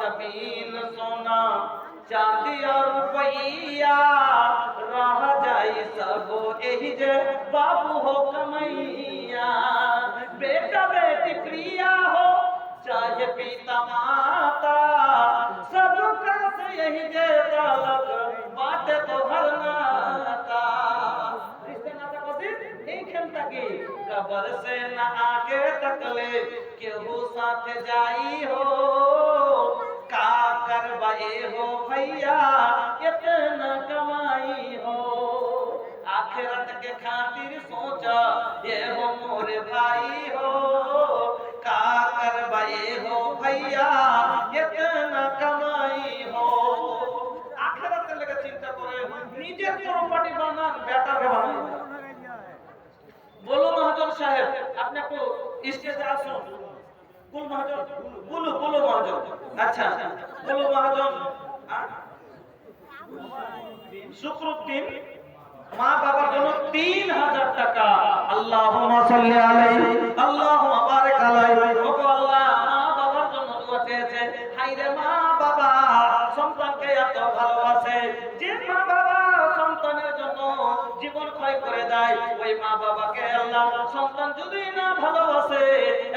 ज़मीन सोना चांदी और रुपैया रह जाई सब एही जे बाबू हो कमैया बेटा बेटी प्रिया हो चाहे पिता माता सब का यही जे दौलत बाटे तो है तकी कबर से न आगे तकले केहू साथ जाई हो? का कर करवाए हो भैया, इतना कमाई हो। आखिरत के खातिर सोचा, ये हो मोरे भाई স্টেজে আসুন কুল মহাজন আচ্ছা কুলু মা বাবার জন্য তিন হাজার টাকা। আল্লাহ আল্লাহ জীবন ক্ষয় করে দেয়। ওই মা বাবাকে আল্লাহ সন্তান যদি না ভালোবাসে,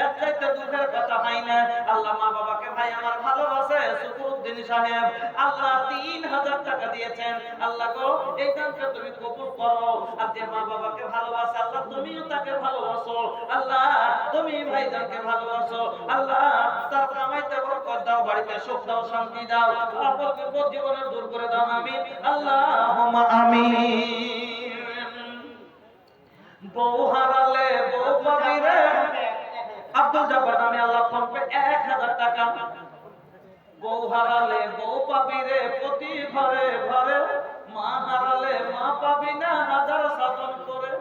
এর চাইতে দুঃখের কথা হয় না। আল্লাহ মা বাবাকে, ভাই, আমার ভালোবাসে সুকুরুদ্দিন সাহেব, আল্লাহ তিন হাজার টাকা দিয়েছেন। আল্লাহ গো, এই দানকে তুমি কবুল করো। আর যে মা বাবাকে ভালোবাসে, আল্লাহ তুমিও তাকে ভালোবাসো। আল্লাহ, তুমি ভাইজানকে ভালোবাসো। আল্লাহ, তার কামাইতে বরকত দাও, বাড়িতে সুখ দাও, শান্তি দাও। আপদ বিপদ জীবনের দূর করে দাও, আমিন। আল্লাহুম্মা আমিন। বউ হারালে বউ পাবি রে আব্দুল জব্বার নামে আল্লাহ ফোন পে এক হাজার টাকা। বউ হারালে বউ পাবি রে প্রতি ঘরে ঘরে মা হারালে মা পাবি না হাজার শাসন করে।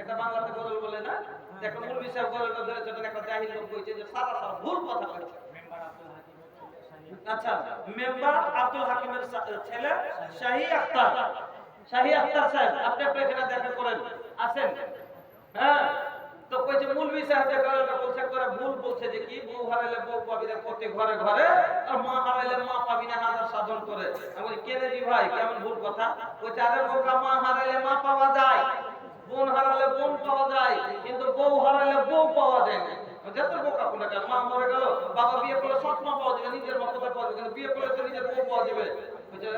এটা বাংলাতে গজল বলে না? দেখো মূল বিষয় গজলটা ধরেছে ওটা একটা জাহিল লোক কইছে যে সারা সারা ভুল কথা বলছে। আচ্ছা মেম্বার আব্দুল হাকিমের ছেলে শাহী আখতার। শাহী আখতার সাহেব, আপনি আপনি এখানে দেখা করেন। আসেন। হ্যাঁ? তো কইছে মূলবি সাহেব যে বলছে করে ভুল বলছে যে কি, বউ হারাইলে বউ পাবি না প্রতি ঘরে ঘরে, আর মা হারাইলে মা পাবি না হাজার সাধন করে। আমি বলি কেনে দি ভাই, কেমন ভুল কথা? কইছে আরে বোকা, মা হারাইলে মা পাওয়া যায়। বোন হারালে বোন পাওয়া যায়, কিন্তু বউ হারালে বউ পাওয়া যায় না। যত বোকা কোনা মা মরে গেল, বাবা বিয়ে করলে সৎ মা পাওয়া যাবে নিজের মা পাওয়া যাবে বিয়ে করলে তো নিজের বউ পাওয়া যাবে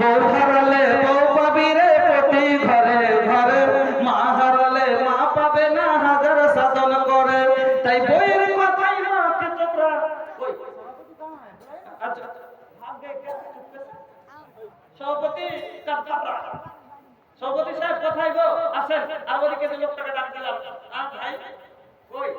বউ হারালে বউ রে প্রতি ঘরে মা হারালে মা পাবে না হাজার সাধন করে। তাই বইয়ের কথাই মাকে তোমরা ওই আচ্ছা সভাপতি সভাপতি সাহেব কোথায় গো? আসেন আর ওদিকে লোকটাকে ডাক দিলাম। আ ভাই, কই?